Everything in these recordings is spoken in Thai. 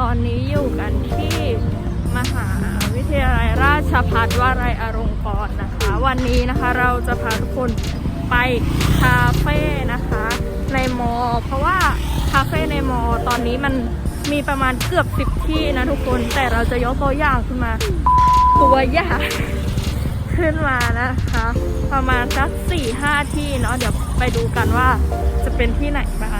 ตอนนี้อยู่กันที่มหาวิทยาลัยราชภัฏวลัยอรงกรนะคะ วันนี้นะคะเราจะพาทุกคนไปคาเฟ่นะคะ ในมอ เพราะว่าคาเฟ่ในมอ ตอนนี้มันมีประมาณเกือบสิบที่นะทุกคนแต่เราจะยกตัวอย่างขึ้นมา ตัวอย่างขึ้นมานะคะ ประมาณสักสี่ห้าที่เนาะเดี๋ยวไปดูกันว่าจะเป็นที่ไหนบ้าง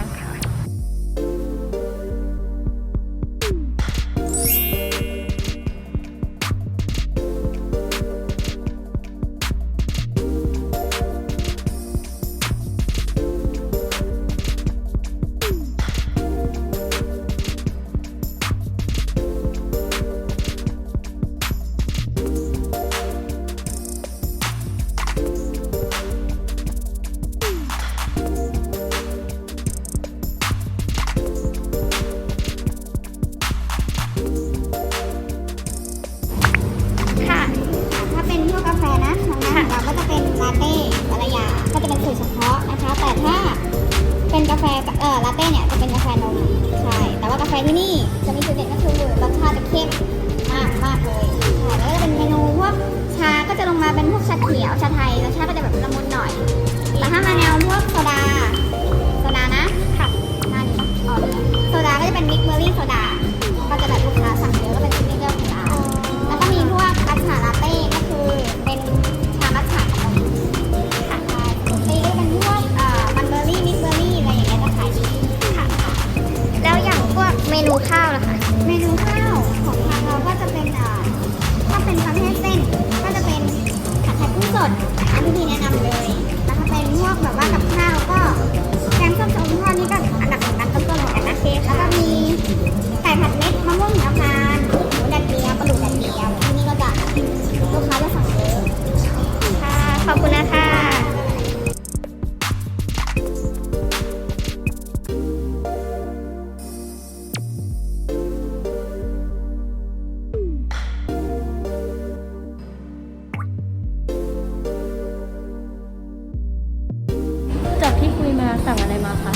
มาสั่งอะไรมาคะ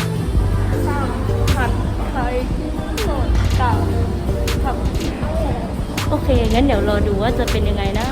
สั่งผัดไทยสดกับผักโอเค งั้นเดี๋ยวรอดูว่าจะเป็นยังไงนะ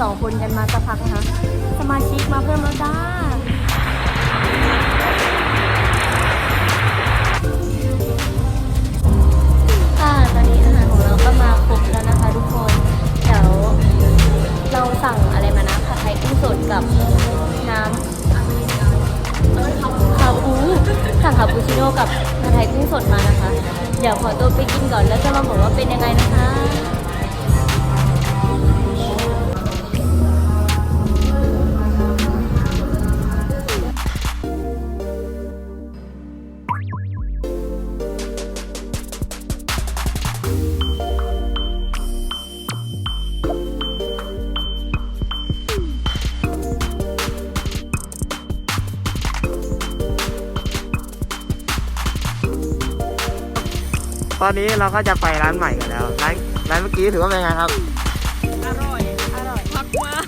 สองคนกันมาสักพักนะคะ สมาชิกมาเพิ่มแล้วจ้าค่ะตอนนี้อาหารของเราก็มาครบแล้วนะคะทุกคน เดี๋ยวเราสั่งอะไรมานะผัดไทยกุ้งสดกับน้ำคาปูสั่งคาปูชิโน่กับผัดไทยกุ้งสดมานะคะ เดี๋ยวขอตัวไปกินก่อนแล้วจะมาบอกว่าเป็นยังไงนะคะ ตอนนี้เราก็จะไปร้านใหม่กันแล้ว ร้านร้านเมื่อกี้ถือว่าเป็นไงครับ อร่อย อร่อยมากมาก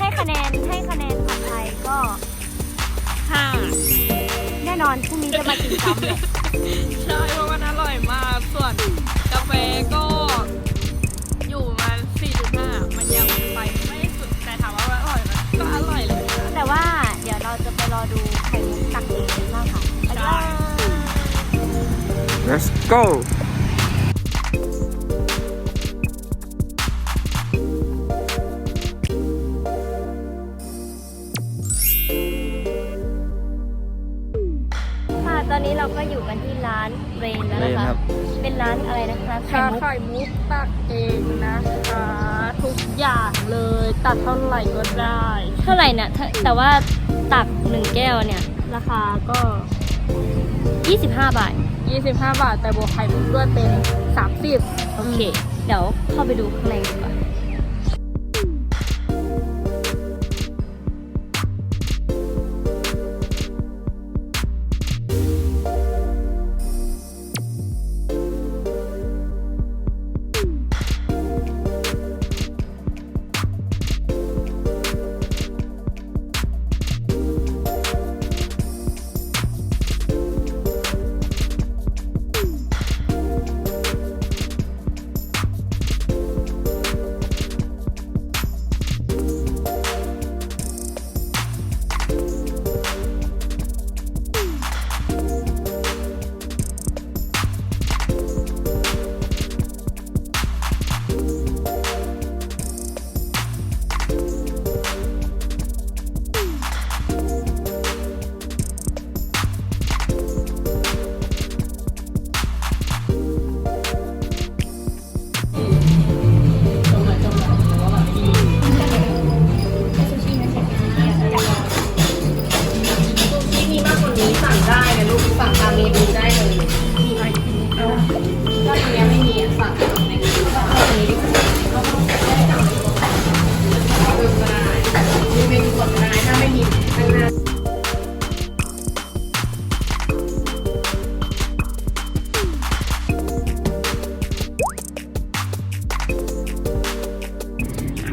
ให้คะแนนให้คะแนนผัดไทยก็ ห้าแน่นอนพรุ่งนี้จะมากินซ้ำเลยใช่เพราะมันอร่อยมาก ส่วนกาแฟก็ อยู่ประมาสี่จุดห้ามันยังไปไม่สุด แต่ถามว่ามันอร่อยไหมก็อร่อยเลยนะแต่ว่าเดี๋ยวเราจะไปรอดู let's go ค่ะตอนนี้เราก็อยู่กันที่ร้านเรนแล้วนะเรนคคะรับ เป็นร้านอะไรนะคะไข่ชามุกไข่มุกตักเองนะคะ ทุกอย่างเลยตัดเท่าไหร่ก็ได้ เท่าไหร่เนี่ยแต่ว่าตักหนึ่งแก้วเนี่ย ราคาก็ 25 บาท 25 บาท แต่บวกไข่มุกด้วยเป็น 30 โอเค เดี๋ยวเข้าไปดูข้างในดีกว่า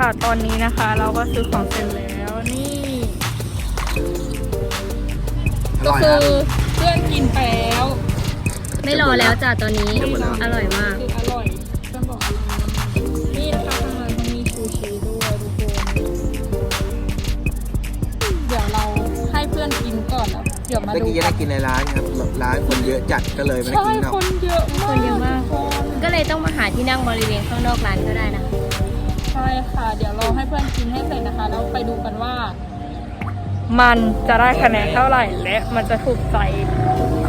ค่ะ ตอนนี้นะคะ เราก็ซื้อของเสร็จแล้วนี่อก็ร่อยคืนะอเพื่อนกินไปแล้วไม่รอแล้วจ้ะตอนนี้จะหมดแล้วอร่อยมาก คืออร่อยเพื่อนบอกอร่อยมากนี่นะคะทางร้านเขามีซูชิด้วยทุกคนเดี๋ยวเราให้เพื่อนกินก่อนแล้วเดี๋ยวมาเมื่อดูกี้จะได้กินในร้านครับแบบร้านคนเยอะจัดก็เลยไม่ได้ใช่กินนอกคนเยอะมากคนเยอะมากทุคนก็เลยต้องมาหาที่นั่งบริเวณข้างนอกร้านก็ได้นะ ใช่ค่ะ เดี๋ยวเราให้เพื่อนกินให้เสร็จนะคะ แล้วไปดูกันว่า มันจะได้คะแนนเท่าไหร่ และมันจะถูกใจ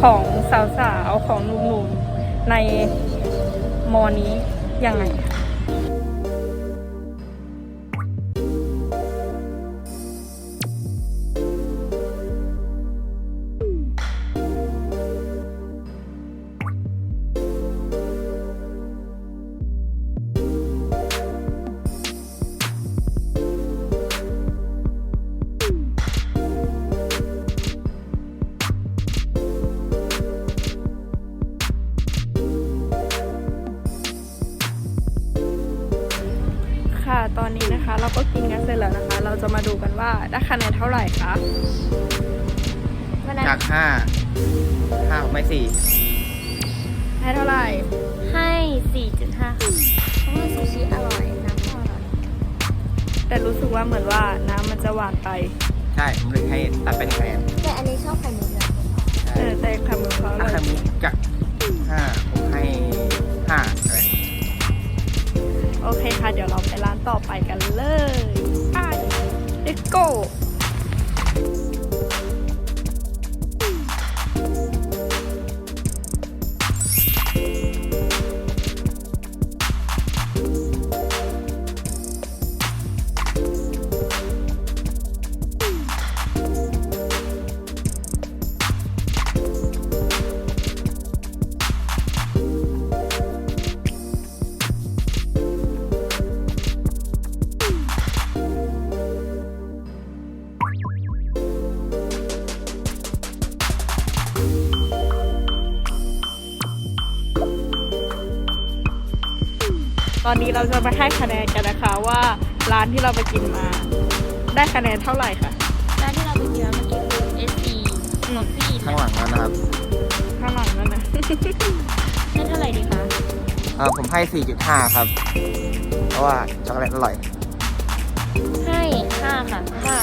ของสาวๆ ของหนุ่มๆ ในมอนี้ยังไง ดูกันว่าได้คะแนนเท่าไหร่คะวันนั้นจากห้าห้าไม่สี่ให้เท่าไหร่ ให้ 4.5ค่ะเพราะว่าซูชิอร่อย น้ำก็อร่อย แต่รู้สึกว่าเหมือนว่าน้ำมันจะหวานไปใช่ผมเลยให้ตัดเป็นคะแนนแต่อันนี้ชอบไข่มุกนะใช่เออแต่คำมือเขาอถ้าร่อยใครมุกจากห้าผมให้ห้าเลยโอเคค่ะ เดี๋ยวเราไปร้านต่อไปกันเลยไป go ตอนนี้เราจะมาให้คะแนนกันนะคะว่าร้านที่เราไปกินมา ได้คะแนนเท่าไหร่ค่ะ ร้านที่เราไปกินเมื่อกี้คือ SC อืม Coffee ข้างหลังแล้วนะครับข้างหลังนั่นนะ ให้เท่าไหร่ดีคะเออผมให้สี่จุดห้าครับ เพราะว่าช็อกโกแลตอร่อย ให้5ค่ะเพราะว่า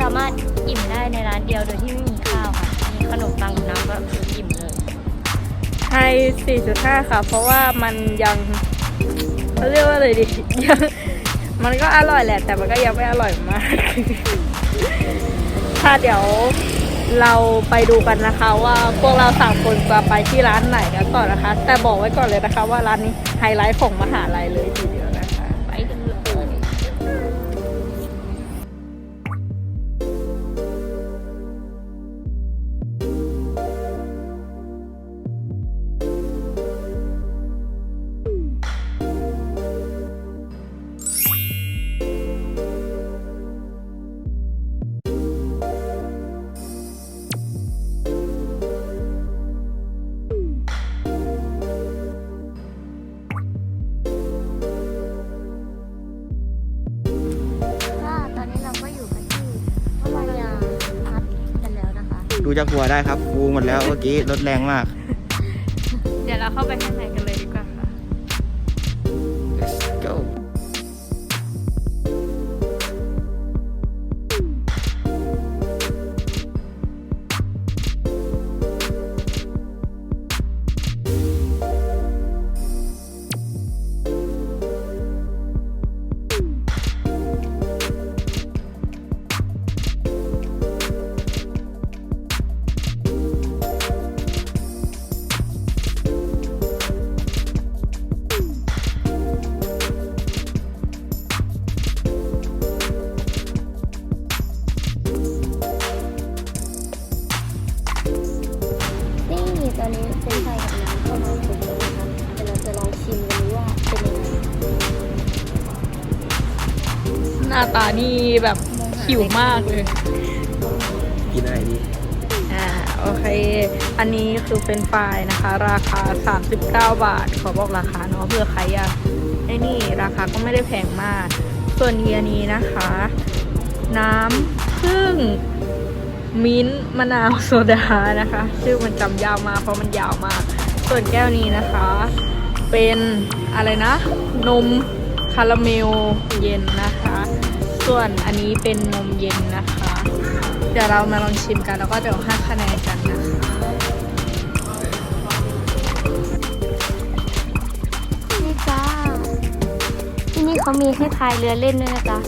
สามารถอิ่มได้ในร้านเดียวโดยที่ไม่มีข้าวค่ะ มีขนมปังกับน้ำก็คืออิ่มเลย ให้ 4.5 ค่ะ เพราะว่ามันยัง เขาเรียกว่าอะไรดียังมันก็อร่อยแหละ แต่มันก็ยังไม่อร่อยมาก ค่ะเดี๋ยวเราไปดูกันนะคะ ว่าพวกเราสามคนจะไปที่ร้านไหนกันต่อนะคะ แต่บอกไว้ก่อนเลยนะคะ ว่าร้านนี้ไฮไลท์ของมหาลัยเลยทีเดียว ดูจากหัวได้ครับฟูหมดแล้วเมื่อกี้รถแรงมาก เดี๋ยวเราเข้าไปข้างในกันเลย ตอนนี้เป็นไฟกับน้ำเข้ามาถึงแล้วนะคะเดี๋ยวเราจะลองชิมกันดูว่าเป็นยังไงหน้าตานี่แบบหิวมากเลย กินอะไรดีอ่าโอเค อันนี้คือเป็นไฟรายนะคะ ราคา 39 บาท ขอบอกราคาเนาะเพื่อใครอยากไอ้นี่ราคาก็ไม่ได้แพงมาก ส่วนเฮียนี้นะคะ น้ำพึ่ง มิ้นท์มะนาวโซดานะคะ ชื่อมันจำยาวมากเพราะมันยาวมาก ส่วนแก้วนี้นะคะ เป็นอะไรนะ นมคาราเมลเย็นนะคะ ส่วนอันนี้เป็นนมเย็นนะคะ เดี๋ยวเรามาลองชิมกันแล้วก็เดี๋ยวให้คะแนนกันนะคะนี่จ้าที่นี่เขามีให้พายเรือเล่นด้วยนะจ๊ะ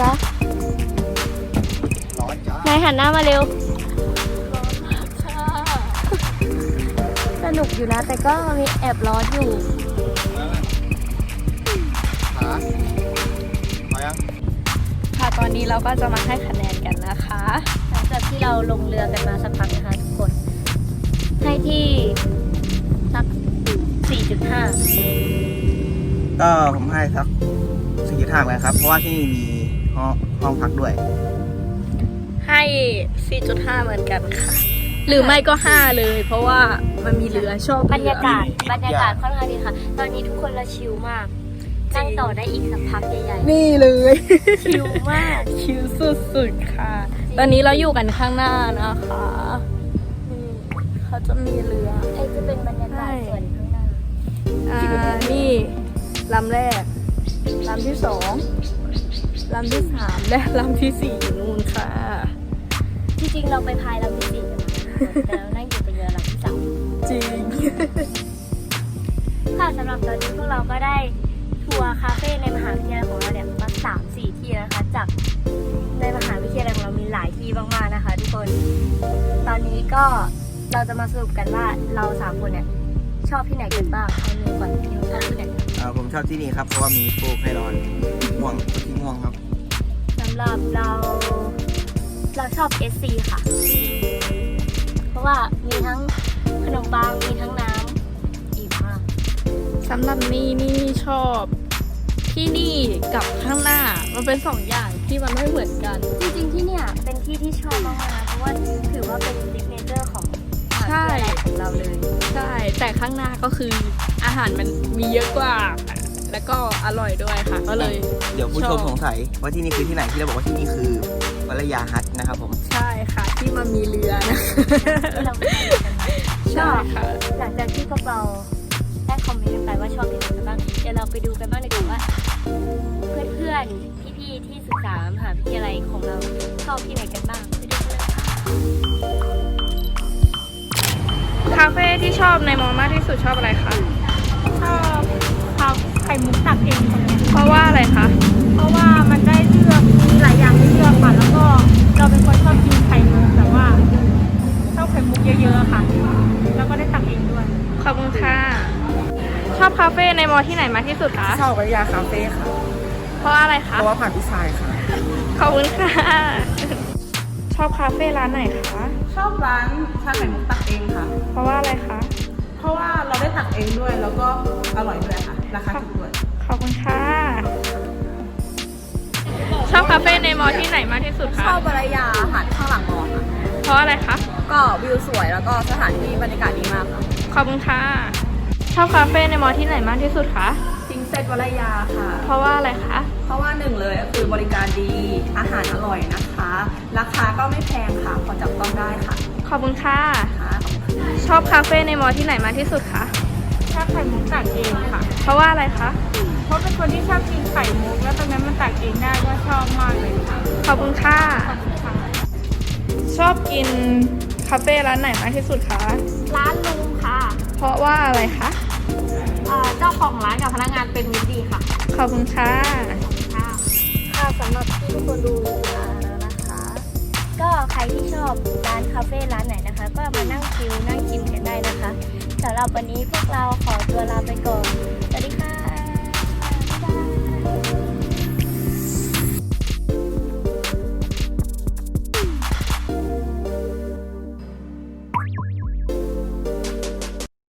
จ๊ะร้อนจ้านายหันหน้ามาเร็ว สนุกอยู่นะ แต่ก็มีแอบร้อนอยู่ขาพอยังค่ะตอนนี้เราก็จะมาให้คะแนนกันนะคะ หลังจากที่เราลงเรือกันมาสักพักนะคะทุกคน ให้ที่สัก 4.5 ก็ผมให้สักสี่จุดห้าเหมือนกันครับ เพราะว่าที่นี่มี ห้องห้องพักด้วย ให้ 4.5 เหมือนกันค่ะ หรือไม่ก็ 5 เลย เพราะว่ามันมีเรือชอบบรรยากาศมีบรรยากาศค่อนข้างดีค่ะ ตอนนี้ทุกคนเราชิลมากนั่งต่อได้อีกสักพักใหญ่นี่เลย ๆชิลมาก คิวสุดๆค่ะ ตอนนี้เราอยู่กันข้างหน้านะคะนี่เขาจะมีเรือ ไอ้จะเป็นบรรยากาศสวนข้างหน้าอ่า นี่ลำแรกลำที่สอง ลำที่สามและลำที่สี่อยู่นู่นค่ะ จริงๆเราไปพายลำที่สี่กันมาแต่เรานั่งอยู่บนเรือลำที่สามจริง ค่ะสำหรับตอนนี้พวกเราก็ได้ทัวร์คาเฟ่ในมหาวิทยาลัยของเราเนี่ยมาสามสี่ที่แล้วนะคะจากในมหาวิทยาลัยของเรามีหลายที่มากๆนะคะ ทุกคน ตอนนี้ก็เราจะมาสรุปกันว่าเราสามคนเนี่ยชอบที่ไหนกันบ้างเอานิวก่อนนิวชอบที่ไหนเอ่อผมชอบที่นี่ครับ เพราะว่ามีฟูกให้นอนง่วงที่ง่วงครับ สำหรับเรา เราชอบ SC ค่ะ เพราะว่ามีทั้งขนมปังมีทั้งน้ำอิ่มมากสำหรับนี่นี่ชอบที่นี่กับข้างหน้ามันเป็นสองอย่างที่มันไม่เหมือนกัน จริงๆที่เนี่ยเป็นที่ที่ชอบมากๆนะเพราะว่าถือว่าเป็นซิกเนเจอร์ของมหาวิทยาลัยของเราเลย ใช่ แต่ข้างหน้าก็คือ อาหารมันมีเยอะกว่า แล้วก็อร่อยด้วยค่ะ ก็เลยเดี๋ยวผู้ชมสงสัยว่าที่นี่คือที่ไหนที่เราบอกว่าที่นี่คือวรยาฮัทนะครับผมใช่ค่ะ ที่มันมีเรือนะที่เราไปทำกันมาใช่ค่ะหลังจากที่พวกเราได้คอมเมนต์กันไปว่าชอบที่ไหนกันบ้างเดี๋ยวเราไปดูกันบ้างดีกว่าว่าเพื่อนๆพี่ๆที่ศึกษามหาวิทยาลัยของเราชอบที่ไหนกันบ้างไปดูกันเลยค่ะคาเฟ่ที่ชอบในมอมากที่สุดชอบอะไรคะชอบเขา ไข่มุกตักเองตรงเนี้ยเพราะว่าอะไรคะ เพราะว่ามันได้เลือกมีหลายอย่างให้เลือกค่ะแล้วก็เราเป็นคนชอบกินไข่มุกแต่ว่าชอบไข่มุกเยอะๆอะค่ะ แล้วก็ได้ตักเองด้วย ขอบคุณค่ะ ชอบคาเฟ่ในมอที่ไหนมากที่สุดคะชอบวิทยาคาเฟ่ค่ะ เพราะอะไรคะเพราะว่าผ่านพี่ชายค่ะ ขอบคุณค่ะ ชอบคาเฟ่ร้านไหนคะ ชอบร้านชาไข่มุกตักเองค่ะ เพราะว่าอะไรคะ เพราะว่าเราได้ตักเองด้วยแล้วก็อร่อยด้วยค่ะ ราคาถูกด้วย ขอบคุณค่ะ ชอบคาเฟ่ในมอที่ไหนมากที่สุดคะชอบวรยาหาดข้างหลังมอค่ะ เพราะอะไรคะ ก็วิวสวยแล้วก็สถานที่บรรยากาศดีมากค่ะ ขอบคุณค่ะ ชอบคาเฟ่ในมอที่ไหนมากที่สุดคะจเซตวรยาค่ะ เพราะว่าอะไรคะ เพราะว่าหนึ่งเลยก็คือบริการดี อาหารอร่อยนะคะ ราคาก็ไม่แพงค่ะ พอจับต้องได้ค่ะ ขอบคุณค่ะค่ะชอบคาเฟ่ในมอที่ไหนมากที่สุดคะ ชอบไข่มุกตักเองค่ะ เพราะว่าอะไรคะ เพราะเป็นคนที่ชอบกินไข่มุก แล้วตรงนั้นมันตักเองได้ก็ชอบมากเลยค่ะ ขอบคุณค่ะ ขอบคุณค่ะ ชอบกินคาเฟ่ร้านไหนมากที่สุดคะ ร้านลุงค่ะเพราะว่าอะไรคะ เอ่อเจ้าของร้านกับพนักงานเป็นมิตรดีค่ะ ขอบคุณค่ะ ค่ะ ค่ะสำหรับที่ทุกคนดูมาแล้วนะคะ ก็ใครที่ชอบร้านคาเฟ่ร้านไหนนะคะ ก็มานั่งคิวนั่งกินกันได้นะคะ สำหรับวันนี้พวกเราขอตัวลาไปก่อน สวัสดีค่ะ